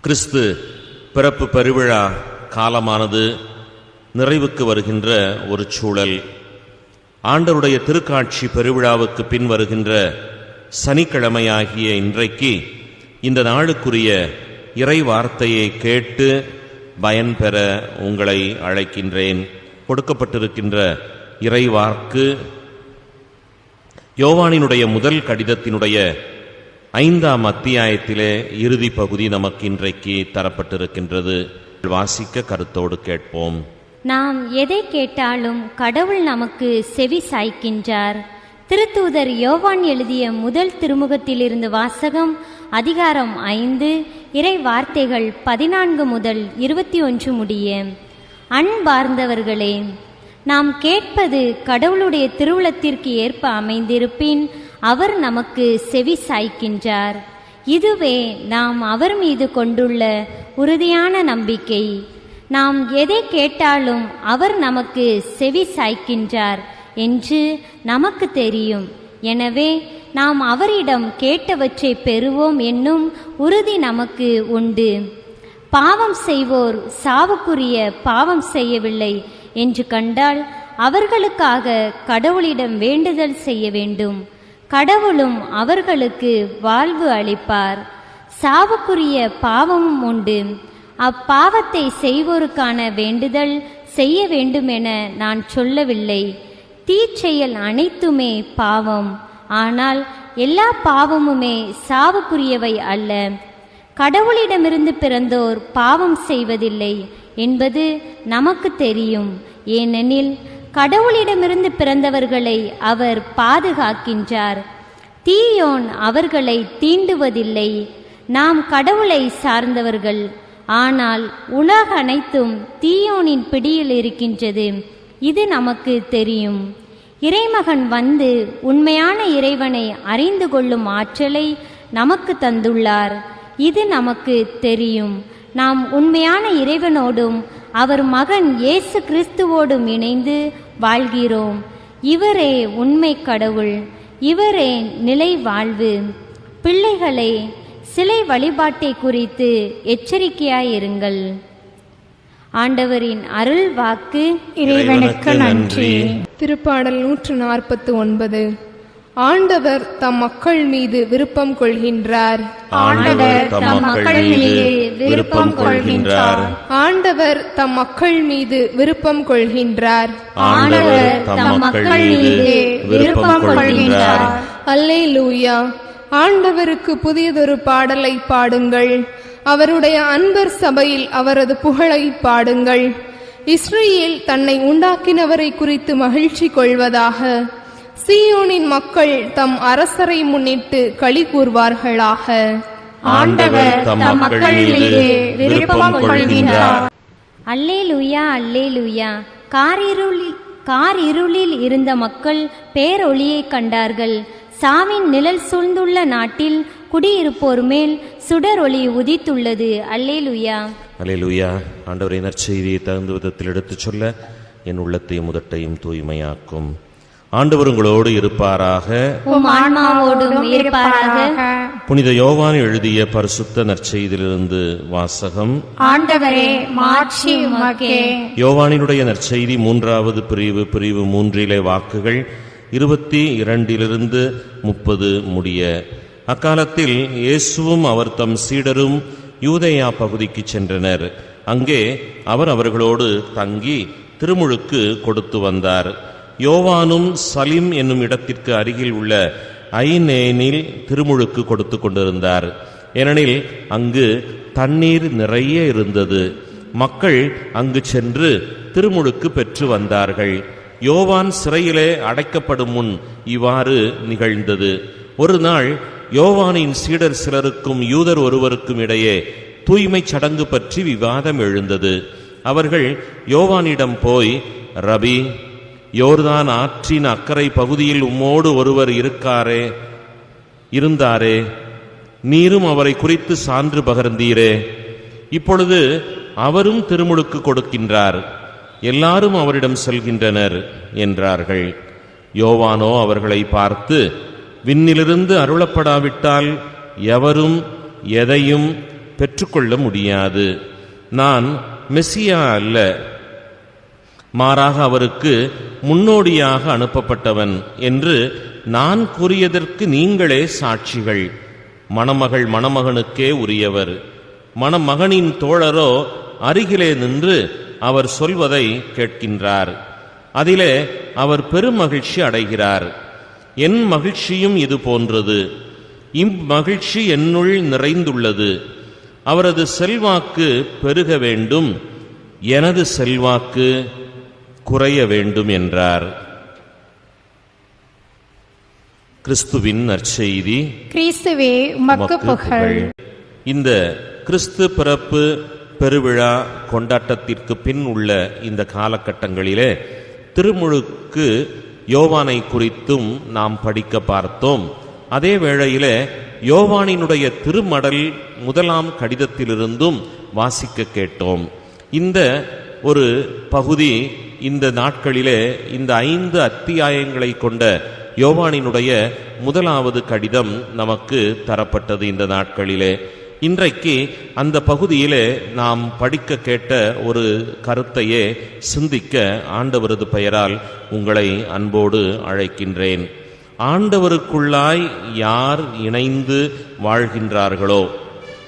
கிறிஸ்து பிறப்பு பெருவிழா காலமானது நிறைவுக்கு வருகின்ற ஒரு சூழல். ஆண்டருடைய திருக்காட்சி பெருவிழாவுக்கு பின் வருகின்ற சனிக்கிழமையாகிய இன்றைக்கு இந்த நாளுக்குரிய இறை வார்த்தையை கேட்டு பயன்பெற உங்களை அழைக்கின்றேன். கொடுக்கப்பட்டிருக்கின்ற இறைவார்க்கு யோவானினுடைய முதல் கடிதத்தினுடைய ஐந்தாம் அத்தியாயத்திலே இறுதி பகுதி நமக்கு இன்றைக்கு தரப்பட்டிருக்கின்றது. வாசிக்க கருத்தோடு கேட்போம். நாம் எதை கேட்டாலும் கடவுள் நமக்கு செவி சாய்க்கின்றார். திருத்தூதர் யோவான் எழுதிய முதல் திருமுகத்திலிருந்து வாசகம் அதிகாரம் ஐந்து இறை வார்த்தைகள் பதினான்கு முதல் இருபத்தி ஒன்று முடிய அன்பார்ந்தவர்களே நாம் கேட்பது கடவுளுடைய திருவுளத்திற்கு ஏற்ப அமைந்திருப்பின் அவர் நமக்கு செவி சாய்க்கின்றார். இதுவே நாம் அவர் மீது கொண்டுள்ள உறுதியான நம்பிக்கை. நாம் எதை கேட்டாலும் அவர் நமக்கு செவி சாய்க்கின்றார் என்று நமக்கு தெரியும். எனவே நாம் அவரிடம் கேட்டவற்றை பெறுவோம் என்னும் உறுதி நமக்கு உண்டு. பாவம் செய்வோர் சாவுக்குரிய பாவம் செய்யவில்லை என்று கண்டால் அவர்களுக்காக கடவுளிடம் வேண்டுதல் செய்ய வேண்டும். கடவுளும் அவர்களுக்கு வாழ்வு அளிப்பார். சாவுக்குரிய பாவமும் உண்டு. அப்பாவத்தை செய்வோருக்கான வேண்டுதல் செய்ய வேண்டுமென நான் சொல்லவில்லை. தீச்செயல் அனைத்துமே பாவம். ஆனால் எல்லா பாவமுமே சாவுக்குரியவை அல்ல. கடவுளிடமிருந்து பிறந்தோர் பாவம் செய்வதில்லை என்பது நமக்கு தெரியும். ஏனெனில் கடவுளிடமிருந்து பிறந்தவர்களை அவர் பாதுகாக்கின்றார். தீயோன் அவர்களை தீண்டுவதில்லை. நாம் கடவுளை சார்ந்தவர்கள். ஆனால் உலக அனைத்தும் தீயோனின் பிடியில் இருக்கின்றது. இது நமக்கு தெரியும். இறைமகன் வந்து உண்மையான இறைவனை அறிந்து கொள்ளும் ஆற்றலை நமக்கு தந்துள்ளார். இது நமக்கு தெரியும். நாம் உண்மையான இறைவனோடும் அவர் மகன் இயேசு கிறிஸ்துவோடும் இணைந்து வாழ்கிறோம். இவரே உண்மை கடவுள் இவரே நிலை வாழ்வு. பிள்ளைகளே சிலை வழிபாட்டை குறித்து எச்சரிக்கையாயிருங்கள். ஆண்டவரின் அருள் வாக்கு இறைவனுக்கு நன்றி. திருப்பாடல் நூற்று நாற்பத்து ஒன்பது ஆண்டவர் தம் மக்கள் மீது விருப்பம் கொள்கின்றார். ஆண்டவர் தம் மக்கள் மீது விருப்பம் கொள்கின்றார். ஆண்டவர் தம் மக்கள் மீது விருப்பம் கொள்கின்றார். ஆண்டவர் தம் மக்கள் மீது விருப்பம் கொள்கின்றார். அல்லே லூயா ஆண்டவருக்கு புதியதொரு பாடலை பாடுங்கள். அவருடைய அன்பர் சபையில் அவரது புகழை பாடுங்கள். இஸ்ரேல் தன்னை உண்டாக்கினவரை குறித்து மகிழ்ச்சி கொள்வதாக. சீயோனின் மக்கள் தம் அரசரை முன்னிட்டு களி கூர்வார்களாக ஆண்டவர் தம் மக்கள் மீது விருப்பம் கொள்கின்றார். அல்லேலூயா அல்லேலூயா. காரிருளில் கார் இருளில் இருந்த மக்கள் பேரொளியை கண்டார்கள். சாவின் நிழல் சூழ்ந்துள்ள நாட்டில் குடியிருப்போர் மேல் சுடரொளி உதித்துள்ளது. அல்லேலூயா. அலையலுயா ஆண்டவரை நற்செய்தியை தகுந்த விதத்தில் எடுத்துச் சொல்ல என் உள்ளத்தையும் முதட்டையும் தூய்மையாக்கும். ஆண்டவர் உங்களோடு இருப்பாராக. புனித யோவான் எழுதிய பரிசுத்த நற்செய்தியிலிருந்து வாசகம். யோவானினுடைய நற்செய்தி மூன்றாவது பிரிவு பிரிவு மூன்றிலே வாக்குகள் இருபத்தி இரண்டிலிருந்து முப்பது முடிய. அக்காலத்தில் இயேசுவும் அவர் தம் சீடரும் யூதேயா பகுதிக்கு சென்றனர். அங்கே அவர் அவர்களோடு தங்கி திருமுழுக்கு கொடுத்து வந்தார். யோவானும் சலிம் என்னும் இடத்திற்கு அருகில் உள்ள ஐநேனில் திருமுழுக்கு கொடுத்து கொண்டிருந்தார். ஏனெனில் அங்கு தண்ணீர் நிறைய இருந்தது. மக்கள் அங்கு சென்று திருமுழுக்கு பெற்று வந்தார்கள். யோவான் சிறையிலே அடைக்கப்படும் முன் இவ்வாறு நிகழ்ந்தது. ஒரு நாள் யோவானின் சீடர் சிலருக்கும் யூதர் ஒருவருக்கும் இடையே தூய்மை சடங்கு பற்றி விவாதம் எழுந்தது. அவர்கள் யோவானிடம் போய் ரபி யோர்தான் ஆற்றின் அக்கறை பகுதியில் உம்மோடு ஒருவர் இருக்காரே இருந்தாரே நீரும் அவரை குறித்து சான்று பகர்ந்தீரே. இப்பொழுது அவரும் திருமுழுக்கு கொடுக்கின்றார் எல்லாரும் அவரிடம் செல்கின்றனர் என்றார்கள். யோவானோ அவர்களை பார்த்து விண்ணிலிருந்து அருளப்படாவிட்டால் எவரும் எதையும் பெற்றுக்கொள்ள முடியாது. நான் மெஸ்ஸியா அல்ல மாறாக அவருக்கு முன்னோடியாக அனுப்பப்பட்டவன் என்று நான் கூறியதற்கு நீங்களே சாட்சிகள். மணமகள் மணமகனுக்கே உரியவர். மணமகனின் தோழரோ அருகிலே நின்று அவர் சொல்வதை கேட்கின்றார். அதிலே அவர் பெருமகிழ்ச்சி அடைகிறார். என் மகிழ்ச்சியும் இது போன்றது. இம்மகிழ்ச்சி என்னுள் நிறைந்துள்ளது. அவரது செல்வாக்கு பெருக வேண்டும். எனது செல்வாக்கு குறைய வேண்டும் என்றார். கிறிஸ்துவின் நற்செய்தி. கிறிஸ்துவே உமக்கு உமக்கு புகழ். இந்த கிறிஸ்து பிறப்பு பெருவிழா கொண்டாட்டத்திற்கு பின் உள்ள இந்த காலகட்டங்களிலே திருமுழுக்கு யோவானை குறித்தும் நாம் படிக்க பார்த்தோம். அதே வேளையிலே யோவானினுடைய திருமடல் முதலாம் கடிதத்திலிருந்தும் வாசிக்க கேட்டோம். இந்த ஒரு பகுதி இந்த நாட்களிலே இந்த ஐந்து அத்தியாயங்களை கொண்ட யோவானினுடைய முதலாவது கடிதம் நமக்கு தரப்பட்டது இந்த நாட்களிலே. இன்றைக்கு அந்த பகுதியிலே நாம் படிக்க கேட்ட ஒரு கருத்தையே சிந்திக்க ஆண்டவரது பெயரால் உங்களை அன்போடு அழைக்கின்றேன். ஆண்டவருக்குள்ளாய் யார் இணைந்து வாழ்கின்றார்களோ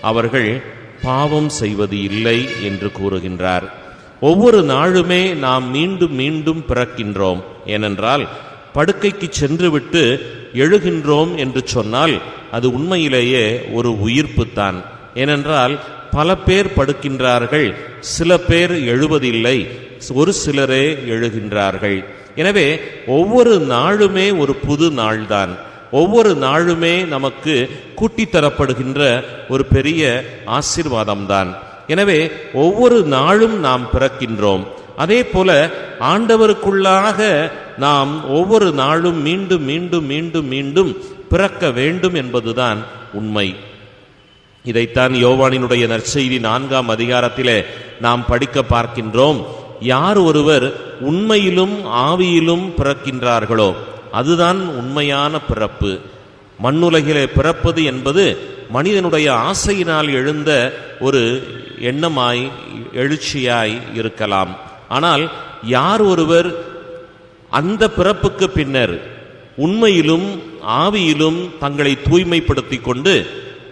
அவர்கள் பாவம் செய்வது இல்லை என்று கூறுகின்றார். ஒவ்வொரு நாளுமே நாம் மீண்டும் மீண்டும் பிறக்கின்றோம். ஏனென்றால் படுக்கைக்கு சென்றுவிட்டு எழுகின்றோம் என்று சொன்னால் அது உண்மையிலேயே ஒரு உயிர்ப்புத்தான். ஏனென்றால் பல பேர் படுக்கின்றார்கள் சில பேர் எழுவதில்லை ஒரு சிலரே எழுகின்றார்கள். எனவே ஒவ்வொரு நாளுமே ஒரு புது நாள்தான். ஒவ்வொரு நாளுமே நமக்கு கூட்டித்தரப்படுகின்ற ஒரு பெரிய ஆசீர்வாதம்தான். எனவே ஒவ்வொரு நாளும் நாம் பிறக்கின்றோம். அதே போல ஆண்டவருக்குள்ளாக நாம் ஒவ்வொரு நாளும் மீண்டும் மீண்டும் மீண்டும் மீண்டும் பிறக்க வேண்டும் என்பதுதான் உண்மை. இதைத்தான் யோவானினுடைய நற்செய்தி நான்காம் அதிகாரத்திலே நாம் படிக்க பார்க்கின்றோம். யார் ஒருவர் உண்மையிலும் ஆவியிலும் பிறக்கின்றார்களோ அதுதான் உண்மையான பிறப்பு. மண்ணுலகிலே பிறப்பது என்பது மனிதனுடைய ஆசையினால் எழுந்த ஒரு எண்ணமாய் எழுச்சியாய் இருக்கலாம். ஆனால் யார் ஒருவர் அந்த பிறப்புக்கு பின்னர் உண்மையிலும் ஆவியிலும் தங்களை தூய்மைப்படுத்திக் கொண்டு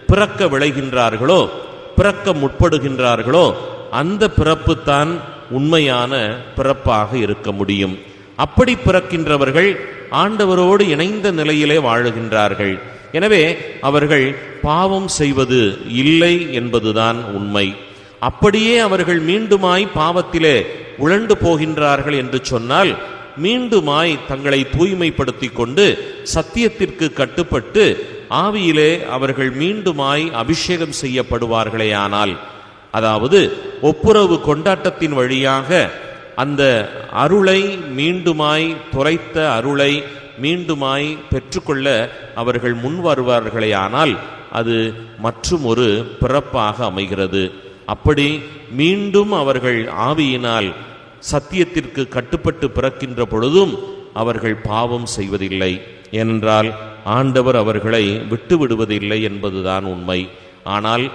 பிறக்க விளைகின்றார்களோ பிறக்க முற்படுகின்றார்களோ அந்த பிறப்புத்தான் உண்மையான பிறப்பாக இருக்க முடியும். அப்படி பிறக்கின்றவர்கள் ஆண்டவரோடு இணைந்த நிலையிலே வாழுகின்றார்கள். எனவே அவர்கள் பாவம் செய்வது இல்லை என்பதுதான் உண்மை. அப்படியே அவர்கள் மீண்டுமாய் பாவத்திலே உழண்டு போகின்றார்கள் என்று சொன்னால் மீண்டுமாய் தங்களை தூய்மைப்படுத்திக் கொண்டு சத்தியத்திற்கு கட்டுப்பட்டு ஆவியிலே அவர்கள் மீண்டுமாய் அபிஷேகம் செய்யப்படுவார்களேயானால் அதாவது ஒப்புரவு கொண்டாட்டத்தின் வழியாக அந்த அருளை மீண்டுமாய் துரைத்த அருளை மீண்டுமாய் பெற்றுக்கொள்ள அவர்கள் முன் வருவார்களேயானால் அது மற்றும் ஒரு பிறப்பாக அமைகிறது. அப்படி மீண்டும் அவர்கள் ஆவியினால் சத்தியத்திற்கு கட்டுப்பட்டு பிறக்கின்ற பொழுதும் அவர்கள் பாவம் செய்வதில்லை. ஏனென்றால் ஆண்டவர் அவர்களை விட்டு விடுவதில்லை என்பதுதான் உண்மை. ஆனால்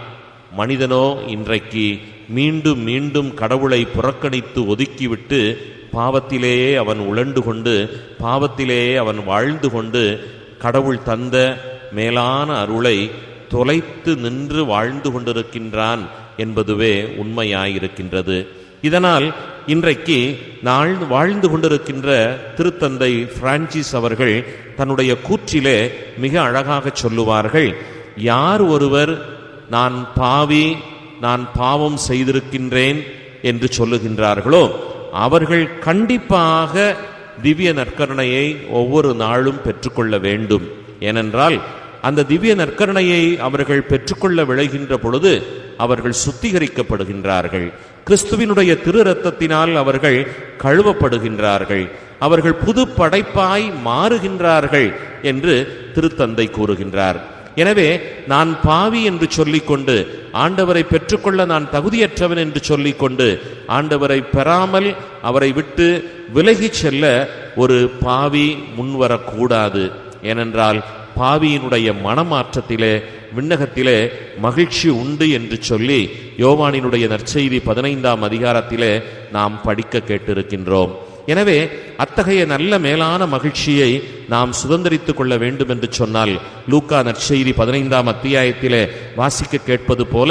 மனிதனோ இன்றைக்கு மீண்டும் மீண்டும் கடவுளை புறக்கணித்து ஒதுக்கிவிட்டு பாவத்திலேயே அவன் உழண்டு கொண்டு பாவத்திலேயே அவன் வாழ்ந்து கொண்டு கடவுள் தந்த மேலான அருளை தொலைத்து நின்று வாழ்ந்து கொண்டிருக்கின்றான் என்பதுவே உண்மையாயிருக்கின்றது. இதனால் இன்றைக்கு நாள் வாழ்ந்து கொண்டிருக்கின்ற திருத்தந்தை பிரான்சிஸ் அவர்கள் தன்னுடைய கூற்றிலே மிக அழகாக சொல்லுவார்கள் யார் ஒருவர் நான் பாவி நான் பாவம் செய்திருக்கின்றேன் என்று சொல்லுகின்றார்களோ? அவர்கள் கண்டிப்பாக திவ்ய நற்கருணையை ஒவ்வொரு நாளும் பெற்றுக்கொள்ள வேண்டும். ஏனென்றால் அந்த திவ்ய நற்கருணையை அவர்கள் பெற்றுக்கொள்ள விளைகின்ற பொழுது அவர்கள் சுத்திகரிக்கப்படுகின்றார்கள். கிறிஸ்துவினுடைய திரு ரத்தத்தினால் அவர்கள் கழுவப்படுகின்றார்கள். அவர்கள் புது படைப்பாய் மாறுகின்றார்கள் என்று திருத்தந்தை கூறுகின்றார். எனவே நான் பாவி என்று சொல்லிக்கொண்டு ஆண்டவரை பெற்றுக்கொள்ள நான் தகுதியற்றவன் என்று சொல்லிக்கொண்டு ஆண்டவரை பெறாமல் அவரை விட்டு விலகிச் செல்ல ஒரு பாவி முன்வரக்கூடாது. ஏனென்றால் பாவியினுடைய மனமாற்றத்திலே விண்ணகத்திலே மகிழ்ச்சி உண்டு என்று சொல்லி யோவானினுடைய நற்செய்தி பதினைந்தாம் அதிகாரத்திலே நாம் படிக்க கேட்டிருக்கின்றோம். எனவே அத்தகைய நல்ல மேலான மகிழ்ச்சியை நாம் சுதந்திரித்துக் கொள்ள வேண்டும் என்று சொன்னால் லூக்கா நற்செய்தி பதினைந்தாம் அத்தியாயத்திலே வாசிக்க கேட்பது போல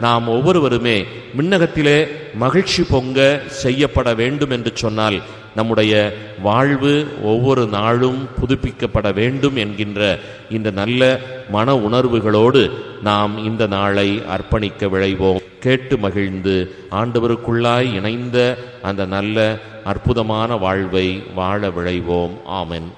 நாம் ஒவ்வொருவருமே மின்னகத்திலே மகிழ்ச்சி பொங்க செய்யப்பட வேண்டும் என்று சொன்னால் நம்முடைய வாழ்வு ஒவ்வொரு நாளும் புதுப்பிக்கப்பட வேண்டும் என்கின்ற இந்த நல்ல மன உணர்வுகளோடு நாம் இந்த நாளை அர்ப்பணிக்க விழைவோம். கேட்டு மகிழ்ந்து ஆண்டவருக்குள்ளாய் இணைந்த அந்த நல்ல அற்புதமான வாழ்வை வாழ விழைவோம். ஆமென்.